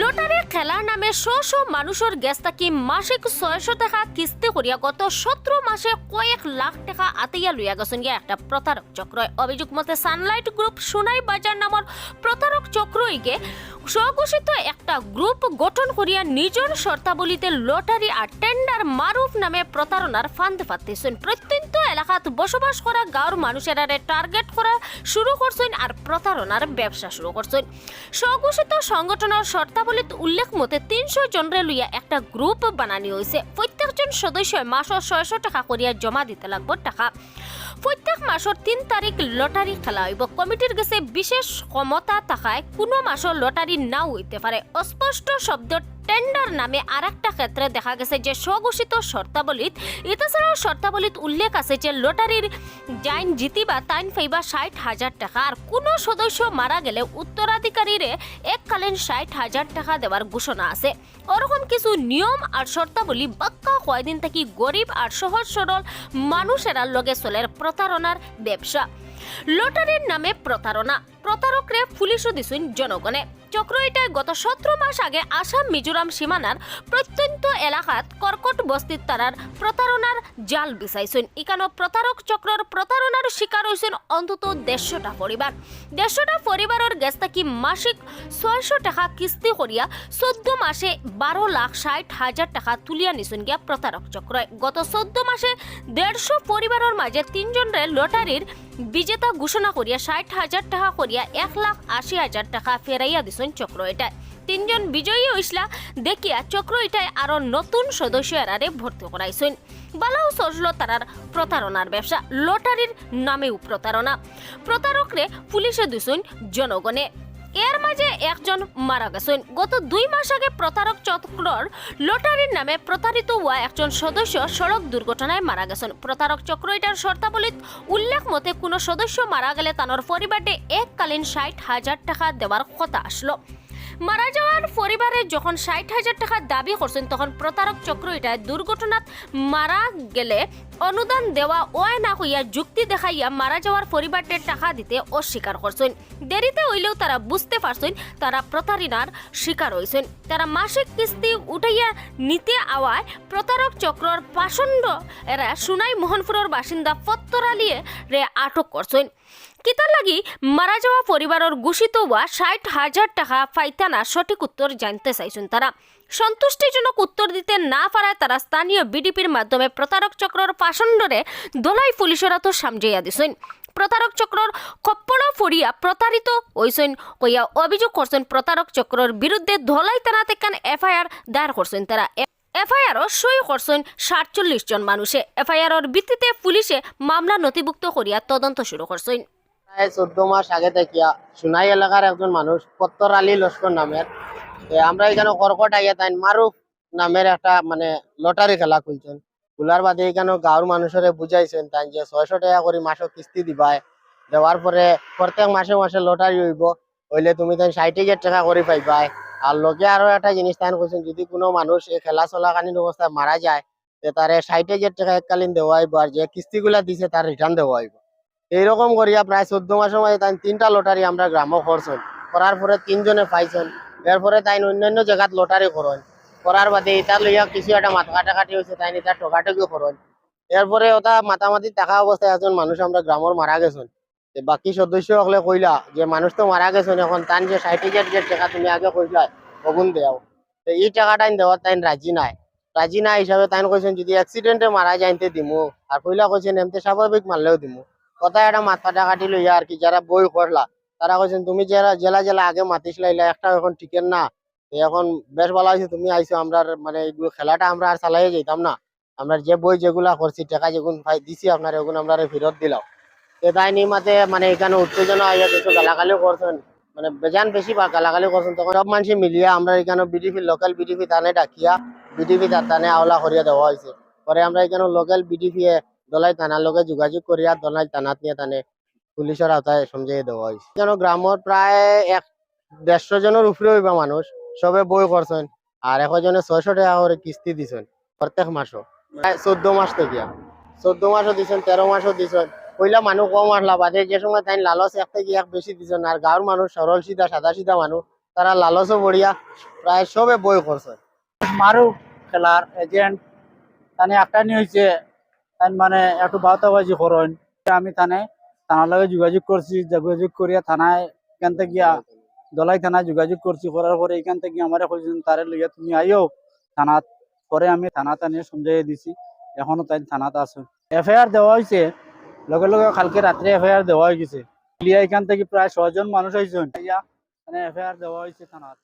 Lottery খেলার নামে শ শ মানুষের গ্যাস থাকি মাসিক ছয়শো টাকা কিস্তি করিয়া গত সতেরো মাসে কয়েক লাখ টাকা আতাইয়া লইয়া গেছেন গিয়া একটা প্রতারক চক্র অভিযোগ মতে সানলাইট গ্রুপ সোনাই বাজার নামর প্রতারক চক্র ইগে স্বঘোষিত একটা গ্রুপ গঠন করিয়া নিজের শর্তাবলীতে লটারি আর টেন্ডার মারুফ নামে প্রতারণার ফান্দ পাতিছেন প্রত্যন্ত এলাকাত বসবাস করা গাঁর মানুষেরারে টার্গেট করা শুরু করছেন আর প্রতারণার ব্যবসা শুরু করছেন। স্বঘোষিত সংগঠনের শর্তাবলীত উল্লেখ মতে তিনশো জনরে লইয়া একটা গ্রুপ বানানি হয়েছে প্রত্যেকজন সদস্য মাসও ছয়শো টাকা করিয়া জমা দিতে লাগবে টাকা। প্রত্যেক মাসের তিন তারিখ লটারি খেলা হইব। কমিটির কাছে বিশেষ ক্ষমতা থাকায় কোনো মাসের লটারি নাও হইতে পারে অস্পষ্ট শব্দ টেন্ডার নামে আর একটা ক্ষেত্রে দেখা গেছে যে স্বঘোষিত শর্তাবলীত এছাড়াও শর্তাবলীত উল্লেখ আছে যে লটারির জাইন জিতিবা তাইন ফাইবা ষাট হাজার টাকা। আর কোনো সদস্য মারা গেলে উত্তরাধিকারীরে এককালীন ষাট হাজার টাকা দেওয়ার ঘোষণা আছে। ওরকম কিছু নিয়ম আর শর্তাবলী বাক্কা কয়দিন থেকে গরিব আর সহজ সরল মানুষেরা লগে চলের প্রতারণার ব্যবসা। লটারির নামে প্রতারণা। প্রতারকরে পুলিশও দিছুন জনগণে। চক্র এটায় গত সতেরো মাস আগে আসাম, মিজোরাম সীমানার প্রত্যন্ত এলাকাত কর্কট বস্তির তারার প্রতারণার জাল বিছাইছেন। ইকানো প্রতারক চক্রর প্রতারণার শিকার হয়েছেন অন্তত দেড়শোটা পরিবার। দেড়শোটা পরিবারের গ্যাস থাকি মাসিক ছয়শো টাকা কিস্তি করিয়া চোদ্দ মাসে বারো লাখ ষাট হাজার টাকা তুলিয়া নিছুন গিয়া প্রতারক চক্র গত চোদ্দ মাসে দেড়শো পরিবারের মাঝে তিনজনের লটারির বিজেতা ঘোষণা করিয়া ষাট হাজার টাকা করিয়া এক লাখ আশি হাজার টাকা ফেরাইয়া দিছেন চক্র এটায় তিনজন বিজয়ী হইসলা দেখিয়া চক্র এটায় আরও নতুন সদস্য এরারে ভর্তি করাইছেন বালাও সজল তারার প্রতারণার ব্যবসা লটারির নামেও প্রতারণা প্রতারকরে পুলিশে দিছেন জনগণে। এর মাঝে একজন মারা গেছেন। গত দুই মাস আগে প্রতারক চক্রর লটারির নামে প্রতারিত হওয়া একজন সদস্য সড়ক দুর্ঘটনায় মারা গেছেন। প্রতারক চক্র এটার শর্তাবলীত উল্লেখ মতে, কোনো সদস্য মারা গেলে তানোর পরিবারে এককালীন ষাট হাজার টাকা দেওয়ার কথা আসলো। মারা যাওয়ার পরিবারে যখন ষাট হাজার টাকা দাবি করছেন, তখন প্রতারক চক্র এটা দুর্ঘটনাত মারা গেলে অনুদান দেওয়া ওয় না হইয়া যুক্তি দেখাইয়া মারা যাওয়ার পরিবারকে টাকা দিতে অস্বীকার করছেন। দেরিতে হইলেও তারা বুঝতে পারছেন, তারা প্রতারণার শিকার হয়েছেন তারা মাসিক কিস্তি উঠাইয়া নিতে আওয়ায় প্রতারক চক্রর পাষণ্ড এরা সুনাই মোহনপুরের বাসিন্দা ফত্তরালিয়ে রে আটক করছেন। কিতার লাগি মারা যাওয়া পরিবারের ঘোষিত হওয়া ষাট হাজার টাকা ফাইতানা সঠিক উত্তর জানতে চাইছেন তারা সন্তুষ্টিজনক উত্তর দিতে না পারায় তারা স্থানীয় বিডিপির মাধ্যমে প্রতারক চক্রর পাষণ্ডরে দোলাই পুলিশেরা তো সামজাইয়া দিছেন প্রতারক চক্রর খপ্পড়া ফড়িয়া প্রতারিত হইছেন কইয়া অভিযোগ করছেন প্রতারক চক্রর বিরুদ্ধে ধলাই থানাতে কান এফআইআর দায়ের করছেন তারা এফআইআরও সই করছেন সাতচল্লিশ জন মানুষে। এফআইআরর ভিত্তিতে পুলিশে মামলা নথিভুক্ত করিয়া তদন্ত শুরু করছেন চোদ্দ মাস আগে থেকে সোনাই এলাকার একজন মানুষ পত্তর আলী লস্কর নামের আমরা এখানে কর্কট আইয়া তাই মারুফ নামের একটা মানে লটারি খেলা খুলছেন। খোলার বাদে এখানে গাঁর মানুষের বুঝাইছেন তাই যে ছয়শো টাকা করে মাসে কিস্তি দিবাই দেওয়ার পরে প্রত্যেক মাসে মাসে লটারি হইব, হইলে তুমি তাই ষাট হাজার টাকা করে পাইবাই। আর লোকে আরও একটা জিনিস তাই কইছেন যদি কোনো মানুষ এই খেলা চলাকালীন অবস্থায় মারা যায় তারে ষাট হাজার টাকা এককালীন দেওয়া হইব আর যে কিস্তিগুলা দিছে তার রিটার্ন দেওয়া হইব এইরকম করিয়া প্রায় চোদ্দ মাসের মাঝে তাই তিনটা লটারি আমরা গ্রামও করছেন। করার পরে তিনজনে পাইছেন। এরপরে তাই অন্যান্য জায়গাত লটারি করেন। করার বাদে এটা লইয়া কিছু একটা মাথা কাটাকাটি হয়েছে তাই এটা ঠকাঠকি করেন। এরপরে ওটা মাতামাতি টাকা অবস্থায় একজন মানুষ আমরা গ্রামের মারা গেছেন। বাকি সদস্য হলে কইলা যে মানুষ তো মারা গেছেন, এখন তান যে হাজার যে টাকা তুমি আগে কইলা অগুন দেও। তো এই টাকাটা দেওয়ার তাই রাজি নাই। রাজি না হিসাবে তাই কইছেন, যদি অ্যাক্সিডেন্টে মারা যাইতে দিমু। আর কইলা কইছেন, এমতে স্বাভাবিক মারলেও দিমু। কথা একটা মাথা কাটি লইয়া আর কি, যারা বই করলা তারা কইছেন, তুমি যারা জেলা জেলা আগে ইলা একটা এখন টিকেন না এখন বেশ ভালো হয়েছে তুমি আইছো, আমরা মানে এইগুলো খেলাটা আমরা আর চালাই যেতাম না, আমরা যে বই যেগুলা করছি টাকা যেগুলো পাই দিছি আপনার এগুলো আমরা ফেরত দিলাম। তো তাই নিমাতে মানে এখানে উত্তেজনা আইয়া কিছু গালাগালি করছেন মানে বেজান বেশি বা গালাগালি করছেন, তখন সব মানুষ মিলিয়া আমরা এখানে বিডিপি লোকাল বিডিপি তানে ডাকিয়া বিডিপি তার তানে আওলা করিয়া দেওয়া হয়েছে পরে আমরা এখানে লোকাল বিডিপি দলাই থানার লগে যোগাযোগ করিয়া দলাই থানাত নিয়ে তানে পুলিশের আওতায় সমঝাই দেওয়া হয়েছে যেন গ্রামত প্রায় এক, দেড়শো জনের উপরে হইবা মানুষ সবে বই করছেন আর একজনে ছয়শো টাকা করে কিস্তি দিছেন প্রত্যেক মাসও প্রায় চোদ্দ মাস থেকে চোদ্দ মাসও দিছেন তেরো মাসও দিছেন পইলা মানুষ কম আসলা বাদে যে সময় তাই লালচ এক থেকে এক বেশি দিছেন আর গাঁর মানুষ সরল সিধা সাদা সিধা মানুষ তারা লালচও বড়িয়া প্রায় সবে বই করছে মারু খেলার এজেন্ট তানে একটা নিয়ে হয়েছে মানে একটু বাউতাবাজি করেন। আমি থানে, থানার লগে যোগাযোগ করছি, যোগাযোগ করিয়া থানায় এখান থেকে গিয়া দলাই থানায় যোগাযোগ করছি, করার পরে এখান থেকে আমার কইছেন, তারে লইয়া তুমি আইও থানাত পরে আমি থানা টানিয়ে সমঝাইয়া দিছি। এখনও তাই থানাত আছে। এফআইআর দেওয়া হয়েছে লগে লগে কালকে রাত্রে এফআইআর দেওয়া হয়ে গেছে। এখান থেকে প্রায় ছজন মানুষ হয়েছেন ইয়া এফআইআর দেওয়া হয়েছে থানাত।